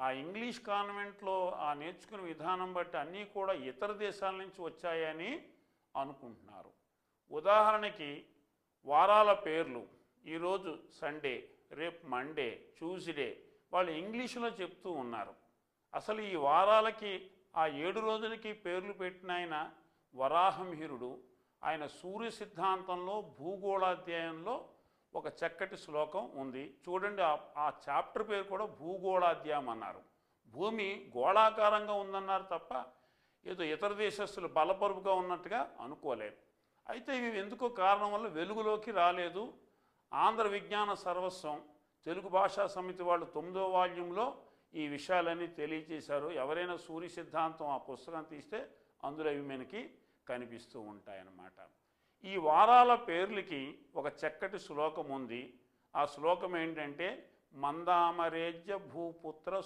ఆ ఇంగ్లీష్ కాన్వెంట్లో ఆ నేర్చుకునే విధానం బట్టి అన్నీ కూడా ఇతర దేశాల నుంచి వచ్చాయని అనుకుంటున్నారు. ఉదాహరణకి వారాల పేర్లు ఈరోజు సండే రేపు మండే ట్యూస్డే వాళ్ళు ఇంగ్లీషులో చెప్తూ ఉన్నారు. అసలు ఈ వారాలకి ఆ ఏడు రోజులకి పేర్లు పెట్టిన ఆయన వరాహమిహిరుడు ఆయన సూర్య సిద్ధాంతంలో భూగోళాధ్యాయంలో ఒక చక్కటి శ్లోకం ఉంది. చూడండి ఆ- చాప్టర్ పేరు కూడా భూగోళాధ్యాయం అన్నారు. భూమి గోళాకారంగా ఉందన్నారు తప్ప ఏదో ఇతర దేశస్తులు బలపరుపుగా ఉన్నట్టుగా అనుకోలేదు. అయితే ఇవి ఎందుకో కారణం వల్ల వెలుగులోకి రాలేదు? ఆంధ్ర విజ్ఞాన సర్వస్వం తెలుగు భాషా సమితి వాళ్ళు తొమ్మిదో వాల్యూంలో ఈ విషయాలన్నీ తెలియజేశారు. ఎవరైనా సూర్య సిద్ధాంతం ఆ పుస్తకం తీస్తే అందులో ఇవి మనకి కనిపిస్తూ ఉంటాయన్నమాట. ఈ వారాల పేర్లకి ఒక చక్కటి శ్లోకం ఉంది ఆ శ్లోకం ఏంటంటే మందామరేజ్య భూపుత్ర